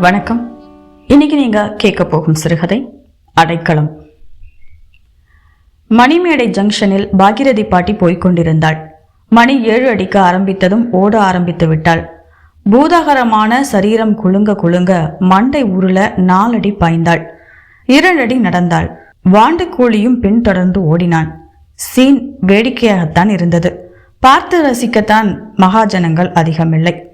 வணக்கம். இன்னைக்கு நீங்க கேட்க போகும் சிறுகதை அடைக்கலம். மணிமேடை ஜங்ஷனில் பாகிரதி பாட்டி போய்கொண்டிருந்தாள் மணி ஏழு அடிக்க ஆரம்பித்ததும் ஓட ஆரம்பித்து விட்டாள். பூதாகரமான சரீரம் குலுங்க குலுங்க மண்டை உருள நாலடி பாய்ந்தாள். இரண்டடி நடந்தாள். வாண்டு கூலியும் பின்தொடர்ந்து ஓடினான். சீன் வேடிக்கையாகத்தான் இருந்தது. பார்த்து ரசிக்கத்தான் மகாஜனங்கள் அதிகமில்லை.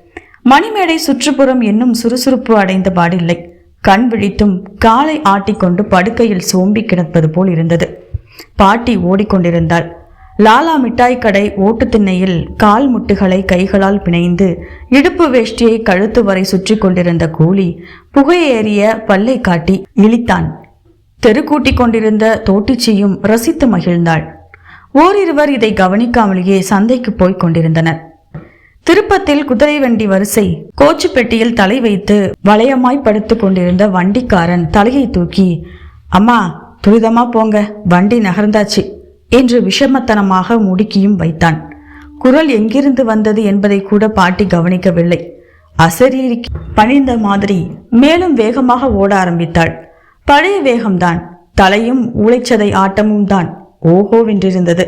மணிமேடை சுற்றுப்புறம் இன்னும் சுறுசுறுப்பு அடைந்த பாடில்லை. கண் விழித்தும் காலை ஆட்டிக்கொண்டு படுக்கையில் சோம்பி கிடப்பது போல் இருந்தது. பாட்டி ஓடிக்கொண்டிருந்தாள். லாலா மிட்டாய் கடை ஓட்டு திண்ணையில் கால் முட்டுகளை கைகளால் பிணைந்து இடுப்பு வேஷ்டியை கழுத்து வரை சுற்றி கொண்டிருந்த கூலி புகையேறிய பல்லை காட்டி இழித்தான். தெரு கூட்டிக் கொண்டிருந்த தோட்டிச்சியும் ரசித்து மகிழ்ந்தாள். ஓரிருவர் இதை கவனிக்காமலேயே சந்தைக்கு போய்க் கொண்டிருந்தனர். திருப்பத்தில் குதிரை வண்டி வரிசை. கோச்சு பெட்டியில் தலை வைத்து வளையமாய் படுத்துக் கொண்டிருந்த வண்டிக்காரன் தலையை தூக்கி அம்மா துரிதமா போங்க வண்டி நகர்ந்தாச்சு என்று விஷமத்தனமாக முடுக்கியும் வைத்தான். குரல் எங்கிருந்து வந்தது என்பதை கூட பாட்டி கவனிக்கவில்லை. அசரீரி பணிந்த மாதிரி மேலும் வேகமாக ஓட ஆரம்பித்தாள். பழைய வேகம்தான் தலையும் உழைச்சதை ஆட்டமும் தான் ஓஹோவென்றிருந்தது.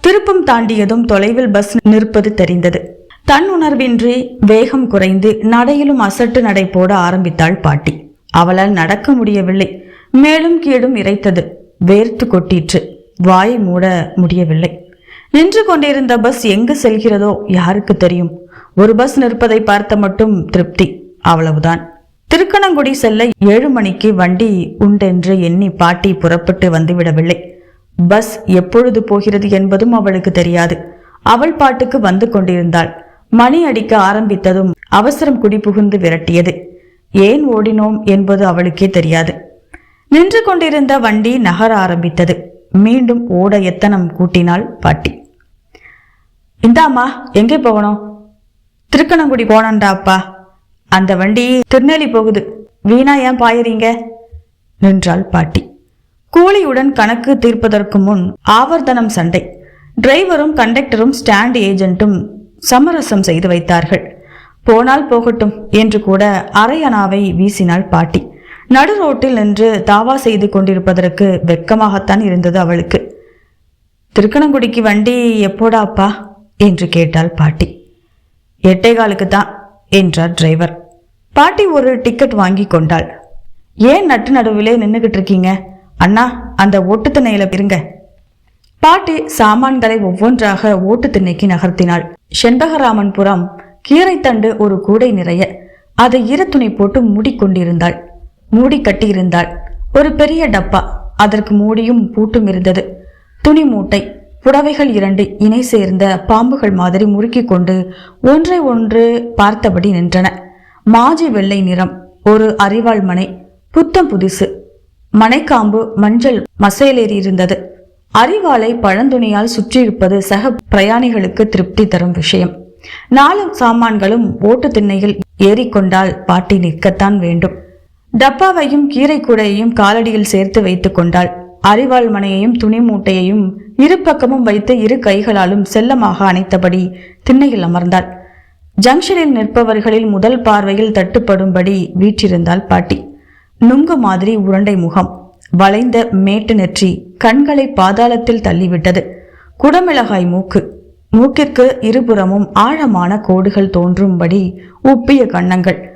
திருப்பம் தாண்டியதும் தொலைவில் பஸ் நிற்பது தெரிந்தது. தன் உணர்வின்றி வேகம் குறைந்து நடையிலும் அசட்டு நடை போட ஆரம்பித்தாள் பாட்டி. அவளால் நடக்க முடியவில்லை. மேலும் கீழும் இறைத்தது. வேர்த்து கொட்டிற்று. வாய் மூட முடியவில்லை. நின்று கொண்டிருந்த பஸ் எங்கு செல்கிறதோ யாருக்கு தெரியும். ஒரு பஸ் நிற்பதை பார்த்த மட்டும் திருப்தி. அவ்வளவுதான். திருக்கணங்குடி செல்ல ஏழு மணிக்கு வண்டி உண்டென்று எண்ணி பாட்டி புறப்பட்டு வந்துவிடவில்லை. பஸ் எப்பொழுது போகிறது என்பதும் அவளுக்கு தெரியாது. அவள் பாட்டுக்கு வந்து கொண்டிருந்தாள். மணி அடிக்க ஆரம்பித்ததும் அவசரம் குடிபுகுந்து விரட்டியது. ஏன் ஓடினோம் என்பது அவளுக்கே தெரியாது. நின்று கொண்டிருந்த வண்டி நகர ஆரம்பித்தது. மீண்டும் ஓட எத்தனம் கூட்டினாள் பாட்டி. இந்தாம்மா எங்கே போகணும்? திருக்கணங்குடி போனண்டா அப்பா. அந்த வண்டி திருநெல்லி போகுது. வீணா ஏன் பாயறீங்க? நின்றாள் பாட்டி. கூலியுடன் கணக்கு தீர்ப்பதற்கு முன் ஆவர்த்தனம் சண்டை. டிரைவரும் கண்டக்டரும் ஸ்டாண்ட் ஏஜென்ட்டும் சமரசம் செய்து வைத்தார்கள். போனால் போகட்டும் என்று கூட அரையனாவை வீசினாள் பாட்டி. நடு ரோட்டில் நின்று தாவா செய்து கொண்டிருப்பதற்கு வெக்கமாகத்தான் இருந்தது அவளுக்கு. திருக்கணங்குடிக்கு வண்டி எப்போடாப்பா என்று கேட்டாள் பாட்டி. எட்டைகாலுக்கு தான் என்றார் டிரைவர். பாட்டி ஒரு டிக்கெட் வாங்கி கொண்டாள். ஏன் நட்டு நடுவிலே நின்றுகிட்டு இருக்கீங்க? அண்ணா அந்த ஓட்டு திண்ணையில இருங்க. பாட்டி சாமான்களை ஒவ்வொன்றாக ஓட்டு திண்ணைக்கு நகர்த்தினாள். செண்பகராமன்புரம் கீரைத்தண்டு ஒரு கூடை நிறைய. அதை இரு துணி போட்டு மூடிக்கொண்டிருந்தாள். மூடி கட்டியிருந்தாள். ஒரு பெரிய டப்பா. அதற்கு மூடியும் பூட்டும் இருந்தது. துணி மூட்டை. புடவைகள் இரண்டு இணை சேர்ந்த பாம்புகள் மாதிரி முறுக்கி கொண்டு ஒன்றை ஒன்று பார்த்தபடி நின்றன. மாஜி வெள்ளை நிறம். ஒரு அரிவாள் மனை. புத்தம் புதுசு. மனைக்காம்பு மஞ்சள் மசையலேறி இருந்தது அரிவாளை பழந்துணியால் சுற்றியிருப்பது சக பிரயாணிகளுக்கு திருப்தி தரும் விஷயம். நாலு சாமான்களும் ஓட்டு திண்ணையில் ஏறிக்கொண்டால் பாட்டி நிற்கத்தான் வேண்டும். டப்பாவையும் கீரை கூடையையும் காலடியில் சேர்த்து வைத்துக் கொண்டாள். அரிவாள் மனையையும் துணி மூட்டையையும் இரு பக்கமும் வைத்து இரு கைகளாலும் செல்லமாக அணைத்தபடி திண்ணையில் அமர்ந்தாள். ஜங்ஷனில் நிற்பவர்களில் முதல் பார்வையில் தட்டுப்படும்படி வீற்றிருந்தாள் பாட்டி. நுங்கு மாதிரி உருண்டை முகம். வளைந்த மேட்டு நெற்றி கண்களை பாதாளத்தில் தள்ளிவிட்டது. குடமிளகாய் மூக்கு. மூக்கிற்கு இருபுறமும் ஆழமான கோடுகள் தோன்றும்படி உப்பிய கன்னங்கள்.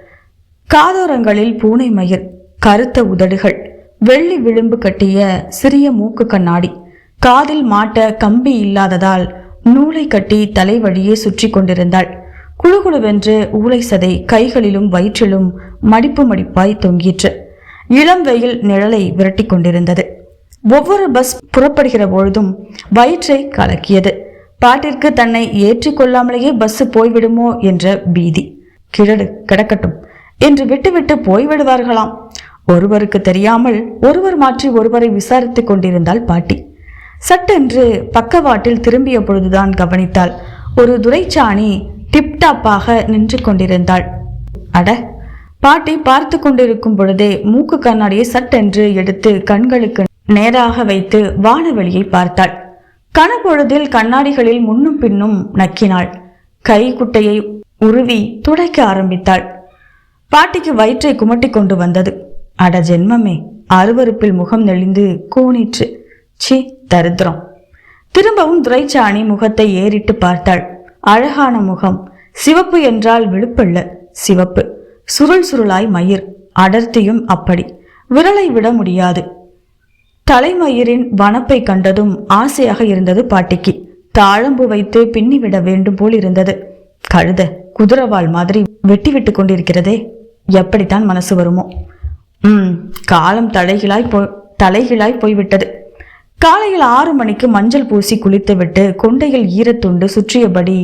காதோரங்களில் பூனை மயிர். கருத்த உதடுகள். வெள்ளி விளிம்பு கட்டிய சிறிய மூக்கு கண்ணாடி. காதில் மாட்ட கம்பி இல்லாததால் நூலை கட்டி தலை வழியே சுற்றி கொண்டிருந்தாள். குழுகுழுவென்று ஊளை சதை கைகளிலும் வயிற்றிலும் மடிப்பு மடிப்பாய் தொங்கிற்று. இளம் வெயில் நிழலை விரட்டி கொண்டிருந்தது. ஒவ்வொரு பஸ் புறப்படுகிற பொழுதும் வயிற்றை கலக்கியது. பாட்டிற்கு தன்னை ஏற்றிக்கொள்ளாமலேயே பஸ் போய்விடுமோ என்ற பீதி. கிழடு கிடக்கட்டும். என்று விட்டுவிட்டு போய்விடுவார்களாம். ஒருவருக்கு தெரியாமல் ஒருவர் மாற்றி ஒருவரை விசாரித்துக் கொண்டிருந்தாள் பாட்டி. சட்டென்று பக்கவாட்டில் திரும்பிய பொழுதுதான் கவனித்தாள். ஒரு துரைச்சாணி டிப்டாப்பாக நின்று கொண்டிருந்தாள். அட பாட்டி பார்த்து கொண்டிருக்கும் பொழுதே மூக்கு கண்ணாடியை சட்டென்று எடுத்து கண்களுக்கு நேராக வைத்து வானவெளியை பார்த்தாள். கனப்பொழுதில் கண்ணாடிகளில் முன்னும் பின்னும் நக்கினாள். கை குட்டையை உருவி துடைக்க ஆரம்பித்தாள். பாட்டிக்கு வயிற்றை குமட்டி கொண்டு வந்தது. அட ஜென்மமே அருவருப்பில் முகம் நெளிந்து கூனிற்று சி தரித்திரம். திரும்பவும் துரைச்சாணி முகத்தை ஏறிட்டு பார்த்தாள். அழகான முகம். சிவப்பு என்றால் விழுப்பல்ல சிவப்பு. சுருள் சுருளாய் மயிர் அடர்த்தியும் அப்படி. விரலை விட முடியாது. தலைமயிரின் வனப்பை கண்டதும் ஆசையாக இருந்தது பாட்டிக்கு. தாழம்பு வைத்து பின்னி விட வேண்டும் போல் இருந்தது. கழுத குதிரவாள் மாதிரி வெட்டிவிட்டு கொண்டிருக்கிறதே. எப்படித்தான் மனசு வருமோ. ம் காலம் தலைகளாய் போ தலைகளாய் போய்விட்டது. காலையில் ஆறு மணிக்கு மஞ்சள் பூசி குளித்துவிட்டு கொண்டையில் ஈரத்துண்டு சுற்றியபடி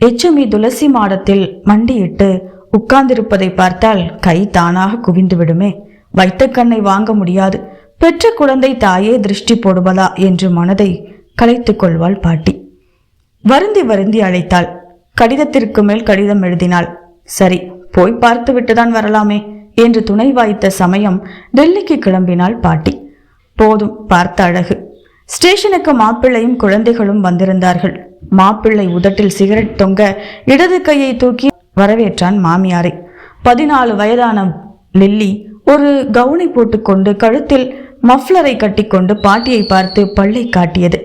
எச்சுமி துளசி மாடத்தில் மண்டியிட்டு உட்கார்ந்திருப்பதை பார்த்தால் கை தானாக குவிந்து விடுமே வைத்த கண்ணை வாங்க முடியாது. பெற்ற குழந்தை தாயே திருஷ்டி போடுவதா என்று மனதை கலைத்துக் கொள்வாள் பாட்டி. வருந்தி வருந்தி அழைத்தாள். கடிதத்திற்கு மேல் கடிதம் எழுதினாள். சரி போய் பார்த்து விட்டுதான் வரலாமே என்று துணை வாய்த்த சமயம் டெல்லிக்கு கிளம்பினாள் பாட்டி. போதும் பார்த்த அழகு. ஸ்டேஷனுக்கு மாப்பிள்ளையும் குழந்தைகளும் வந்திருந்தார்கள். மாப்பிள்ளை உதட்டில் சிகரெட் தொங்க இடது கையை தூக்கி வரவேற்றான் மாமியாரை. பதினாலு வயதான லில்லி ஒரு கவுனை போட்டுக்கொண்டு கழுத்தில் மஃப்ளரை கட்டிக்கொண்டு பாட்டியை பார்த்து பல்லை காட்டியது.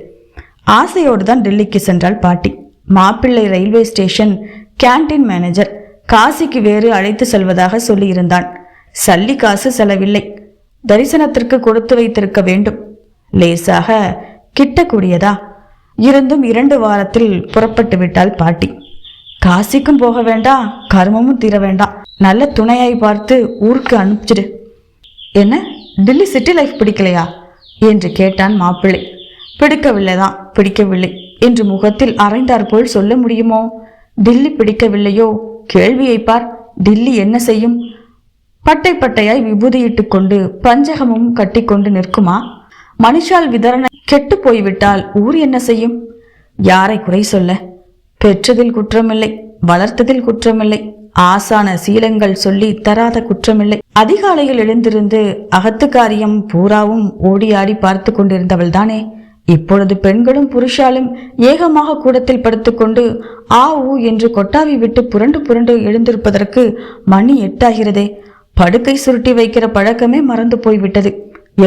ஆசையோடு தான் டெல்லிக்கு சென்றாள் பாட்டி. மாப்பிள்ளை ரயில்வே ஸ்டேஷன் கேண்டீன் மேனேஜர் காசிக்கு வேறு அழைத்து செல்வதாக சொல்லியிருந்தான். சல்லி காசு செலவில்லை. தரிசனத்திற்கு கொடுத்து வைத்திருக்க வேண்டும். லேசாக கிட்டக்கூடியதா? இருந்தும் இரண்டு வாரத்தில் புறப்பட்டு விட்டாள் பாட்டி. காசிக்கும் போக வேண்டாம் கர்மமும் தீர வேண்டாம் நல்ல துணையாய் பார்த்து ஊருக்கு அனுப்பிச்சிடு. என்ன? டில்லி சிட்டி லைஃப் பிடிக்கலையா? என்று கேட்டான் மாப்பிள்ளை. பிடிக்கவில்லைதான் பிடிக்கவில்லை. என்று முகத்தில் அரைந்தார் போல் சொல்ல முடியுமோ? டில்லி பிடிக்கவில்லையோ? கேள்வியை பார் டில்லி என்ன செய்யும்? பட்டை பட்டையாய் விபூதியிட்டு கொண்டு பஞ்சகமும் கட்டிக்கொண்டு நிற்குமா? மனுஷால் விதரணை கெட்டு போய்விட்டால் ஊர் என்ன செய்யும்? யாரை குறை சொல்ல? பெற்றதில் குற்றமில்லை வளர்த்ததில் குற்றமில்லை ஆசான சீலங்கள் சொல்லி தராத குற்றமில்லை. அதிகாலையில் எழுந்திருந்து அகத்து காரியம் பூராவும் ஓடியாடி பார்த்து கொண்டிருந்தவள் தானே இப்பொழுது பெண்களும் புருஷாலும் ஏகமாக கூடத்தில் படுத்துக்கொண்டு ஆ ஊ என்று கொட்டாவி விட்டு புரண்டு புரண்டு எழுந்திருப்பதற்கு மணி எட்டாகிறதே. படுக்கை சுருட்டி வைக்கிற பழக்கமே மறந்து போய்விட்டது.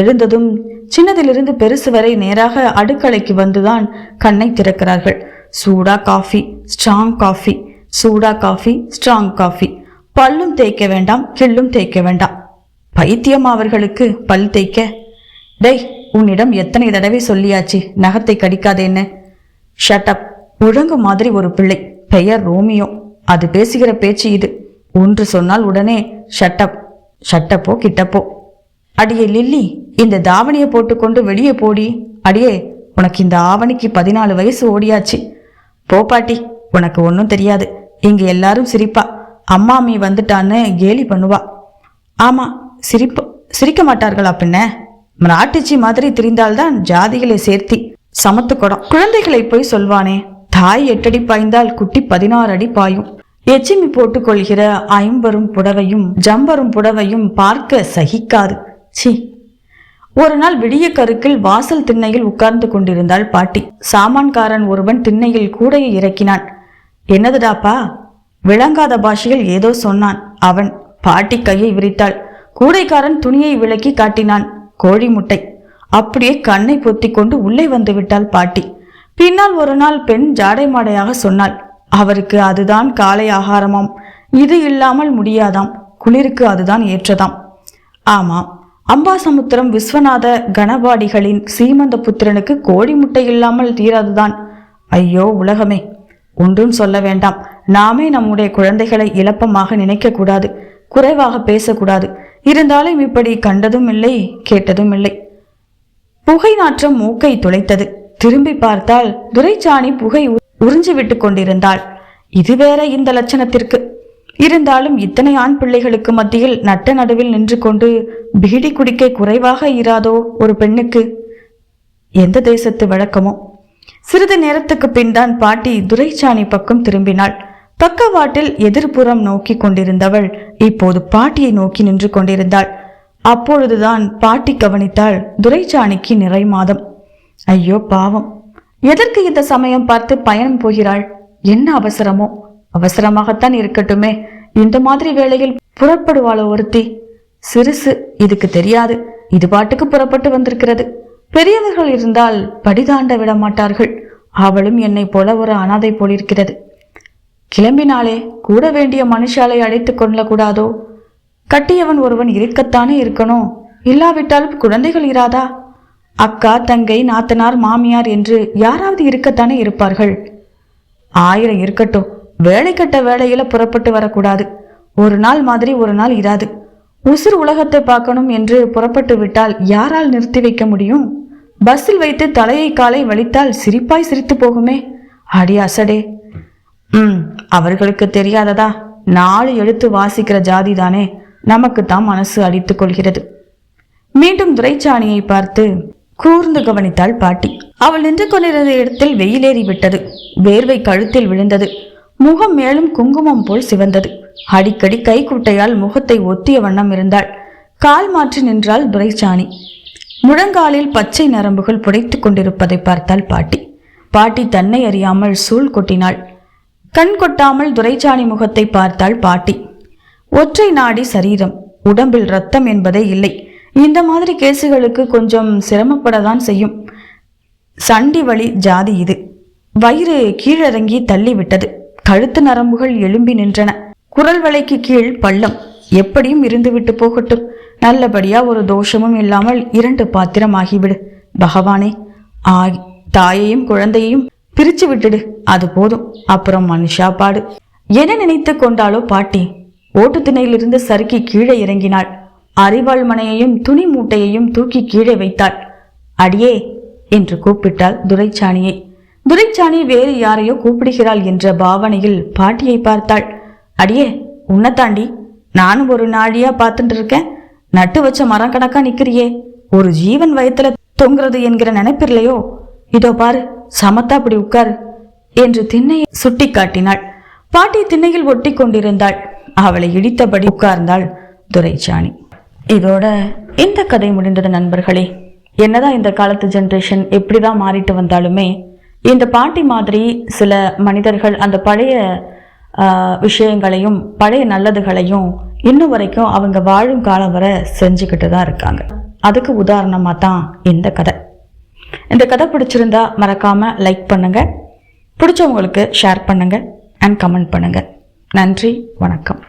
எழுந்ததும் சின்னதிலிருந்து பெருசு வரை நேராக அடுக்கலைக்கு வந்துதான் கண்ணை திறக்கிறார்கள். சூடா காஃபி ஸ்ட்ராங் காஃபி சூடா காஃபி ஸ்ட்ராங் காஃபி பல்லும் தேய்க்க வேண்டாம் கிள்ளும் தேய்க்க வேண்டாம். பைத்தியம் அவர்களுக்கு பல் தேய்க்க. டேய் உன்னிடம் எத்தனை தடவை சொல்லியாச்சு நகத்தை கடிக்காதேன்னு ஷட்டப் ஒழுங்கு மாதிரி ஒரு பிள்ளை. பெயர் ரோமியோ. அது பேசுகிற பேச்சு இது. ஒன்று சொன்னால் உடனே ஷட்டப் ஷட்டப்போ கிட்டப்போ அடியே லில்லி இந்த தாவணியை போட்டுக்கொண்டு வெளியே போடி. அடியே உனக்கு இந்த ஆவணிக்கு பதினாலு வயசு ஓடியாச்சு. போ பாட்டி உனக்கு ஒன்றும் தெரியாது. இங்க எல்லாரும் சிரிப்பா. அம்மா மீ வந்துட்டான்னு கேலி பண்ணுவா. ஆமா சிரிப்பு சிரிக்க மாட்டார்களா பின்ன? மிராட்டிச்சி மாதிரி திரிந்தால்தான் ஜாதிகளை சேர்த்தி சமத்து குடம். குழந்தைகளை போய் சொல்வானே தாய் எட்டடி பாய்ந்தால் குட்டி பதினாறு அடி பாயும். எச்சிமி போட்டுக் கொள்கிற ஐம்பரும் புடவையும் ஜம்பரும் புடவையும் பார்க்க சகிக்காது. சி ஒரு நாள் விடிய கருக்கில் வாசல் திண்ணையில் உட்கார்ந்து கொண்டிருந்தாள் பாட்டி. சாமான்காரன் ஒருவன் திண்ணையில் கூடையை இறக்கினான். என்னதுடாப்பா? விளங்காத பாஷையில் ஏதோ சொன்னான் அவன் பாட்டி கையை விரித்தாள். கூடைக்காரன் துணியை விலக்கி காட்டினான் கோழி முட்டை. அப்படியே கண்ணை பொத்தி கொண்டு உள்ளே வந்து விட்டாள் பாட்டி. பின்னால் ஒரு நாள் பெண் ஜாடை மாடையாக சொன்னாள் அவருக்கு அதுதான் காலை ஆகாரமாம். இது இல்லாமல் முடியாதாம். குளிருக்கு அதுதான் ஏற்றதாம். ஆமாம். அம்பாசமுத்திரம் விஸ்வநாத கணபாடிகளின் சீமந்த புத்திரனுக்கு கோழி முட்டை இல்லாமல் தீராதுதான். ஐயோ உலகமே. ஒன்றும் சொல்ல வேண்டாம். நாமே நம்முடைய குழந்தைகளை இலப்பமாக நினைக்க கூடாது குறைவாக பேசக்கூடாது. இருந்தாலும் இப்படி கண்டதும் இல்லை கேட்டதும் இல்லை. புகை நாற்றம் மூக்கை துளைத்தது. திரும்பி பார்த்தால் துரைச்சாணி புகை உறிஞ்சு விட்டு கொண்டிருந்தாள். இது வேற இந்த லட்சணத்திற்கு. இருந்தாலும் இத்தனை ஆண் பிள்ளைகளுக்கு மத்தியில் நட்ட நடுவில் நின்று கொண்டு பீடி குடிக்க குறைவாக இராதோ ஒரு பெண்ணுக்கு? எந்த தேசத்து வழக்கமோ? சிறிது நேரத்துக்கு பின் தான் பாட்டி துரைச்சாணி பக்கம் திரும்பினாள். பக்கவாட்டில் எதிர்ப்புறம் நோக்கி கொண்டிருந்தவள் இப்போது பாட்டியை நோக்கி நின்று கொண்டிருந்தாள். அப்பொழுதுதான் பாட்டி கவனித்தாள் துரைச்சாணிக்கு நிறை மாதம். ஐயோ பாவம். எதற்கு இந்த சமயம் பார்த்து பயணம் போகிறாள்? என்ன அவசரமோ? அவசரமாகத்தான் இருக்கட்டுமே. இந்த மாதிரி வேளையில் புறப்படுவாளோ ஒருத்தி? சிறுசு இதுக்கு தெரியாது. இது பாட்டுக்கு புறப்பட்டு வந்திருக்கிறது. பெரியவர்கள் இருந்தால் படிதாண்ட விட மாட்டார்கள். அவளும் என்னை போல ஒரு அனாதை போலிருக்கிறது. கிளம்பினாலே கூட வேண்டிய மனுஷாலை அழைத்து கொள்ளக்கூடாதோ கட்டியவன் ஒருவன் இருக்கத்தானே இருக்கணும். இல்லாவிட்டால் குழந்தைகள் இராதா? அக்கா தங்கை நாத்தனார் மாமியார் என்று யாராவது இருக்கத்தானே இருப்பார்கள். ஆயிரம் இருக்கட்டும். வேலை கட்ட வேலையில புறப்பட்டு வரக்கூடாது. ஒரு நாள் மாதிரி ஒரு நாள் இராது. உசுர் உலகத்தை பார்க்கணும் என்று புறப்பட்டு விட்டால் யாரால் நிறுத்தி வைக்க முடியும்? பஸ்ஸில் வைத்து தலையை காலை வலித்தால் சிரிப்பாய் சிரித்து போகுமே. அடி அசடே. ம் அவர்களுக்கு தெரியாததா? நாலு எழுத்து வாசிக்கிற ஜாதி தானே நமக்கு தான் மனசு அடித்துக் கொள்கிறது. மீண்டும் துரைச்சாணியை பார்த்து கூர்ந்து கவனித்தாள் பாட்டி. அவள் நின்று கொண்டிருந்த இடத்தில் வெயிலேறி விட்டது வேர்வை கழுத்தில் விழுந்தது. முகம் மேலும் குங்குமம் போல் சிவந்தது. அடிக்கடி கைக்குட்டையால் முகத்தை ஒத்திய வண்ணம் இருந்தாள். கால் மாற்றி நின்றாள் துரைச்சாணி முழங்காலில் பச்சை நரம்புகள் புடைத்துக் கொண்டிருப்பதை பார்த்தாள் பாட்டி. பாட்டி தன்னை அறியாமல் சூழ் கொட்டினாள். கண் கொட்டாமல் துரைச்சாணி முகத்தை பார்த்தாள் பாட்டி. ஒற்றை நாடி சரீரம். உடம்பில் ரத்தம் என்பதே இல்லை. இந்த மாதிரி கேசுகளுக்கு கொஞ்சம் சிரமப்படத்தான் செய்யும். சண்டி வழி ஜாதி இது. வயிறு கீழிறங்கி தள்ளிவிட்டது. கழுத்து நரம்புகள் எழும்பி நின்றன. குரல் வலைக்கு கீழ் பள்ளம். எப்படியும் இருந்துவிட்டு போகட்டும். நல்லபடியா ஒரு தோஷமும் இல்லாமல் இரண்டு பாத்திரம் ஆகிவிடு பகவானே ஆகி தாயையும் குழந்தையையும் பிரிச்சு விட்டுடு. அது போதும். அப்புறம் மனுஷா பாடு. என நினைத்து கொண்டாளோ பாட்டி. ஓட்டு திணையிலிருந்து சறுக்கி கீழே இறங்கினாள். அரிவாள் மனையையும் துணி மூட்டையையும் தூக்கி கீழே வைத்தாள். அடியே என்று கூப்பிட்டாள் துரைச்சாணியை. துரைச்சாணி வேறு யாரையோ கூப்பிடுகிறாள் என்ற பாவனையில் பாட்டியை பார்த்தாள். அடியே உன்னை தாண்டி நானும் ஒரு நாழியா பார்த்துட்டு இருக்கேன். நட்டு வச்ச மரம் கணக்கா நிக்கிறியே. ஒரு ஜீவன் வயத்துல தொங்குறது என்கிற நினைப்பில்லையோ? இதோ பாரு சமத்தா அப்படி உட்காரு என்று திண்ணையை சுட்டி காட்டினாள். பாட்டி திண்ணையில் ஒட்டி கொண்டிருந்தாள். அவளை இடித்தபடி உட்கார்ந்தாள் துரைச்சாணி. இதோட இந்த கதை முடிந்தது நண்பர்களே. என்னதான் இந்த காலத்து ஜென்ரேஷன் எப்படிதான் மாறிட்டு வந்தாலுமே இந்த பாட்டி மாதிரி சில மனிதர்கள் அந்த பழைய விஷயங்களையும் பழைய நல்லதுகளையும் இன்னும் வரைக்கும் அவங்க வாழும் காலம் வரை செஞ்சுக்கிட்டு தான் இருக்காங்க. அதுக்கு உதாரணமாக தான் இந்த கதை. இந்த கதை பிடிச்சிருந்தா மறக்காமல் லைக் பண்ணுங்கள் பிடிச்சவங்களுக்கு ஷேர் பண்ணுங்கள் அண்ட் கமெண்ட் பண்ணுங்கள் நன்றி வணக்கம்.